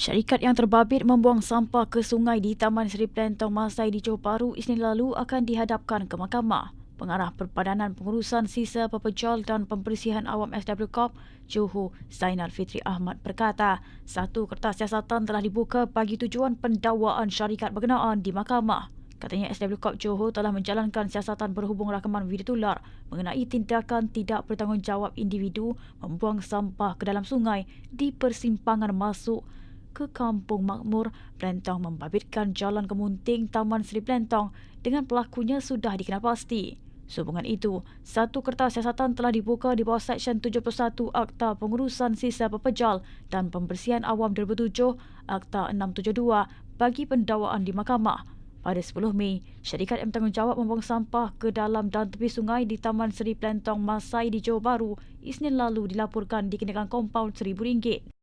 Syarikat yang terbabit membuang sampah ke sungai di Taman Seri Plentong Masai di Johor Bahru Isnin lalu akan dihadapkan ke mahkamah. Pengarah Perpadanan Pengurusan Sisa Pepejal dan Pembersihan Awam SW Corp, Johor Zainal Fitri Ahmad berkata, satu kertas siasatan telah dibuka bagi tujuan pendakwaan syarikat berkenaan di mahkamah. Katanya SW Corp Johor telah menjalankan siasatan berhubung rakaman video tular mengenai tindakan tidak bertanggungjawab individu membuang sampah ke dalam sungai di persimpangan masuk ke Kampung Makmur, Plentong membabitkan jalan kemunting Taman Seri Plentong dengan pelakunya sudah dikenal pasti. Sehubungan itu, satu kertas siasatan telah dibuka di bawah Seksyen 71 Akta Pengurusan Sisa Pepejal dan Pembersihan Awam 2007 Akta 672 bagi pendakwaan di mahkamah. Pada 10 Mei, syarikat yang bertanggungjawab membuang sampah ke dalam dan tepi sungai di Taman Seri Plentong Masai di Johor Bahru Isnin lalu dilaporkan dikenakan kompaun RM1,000.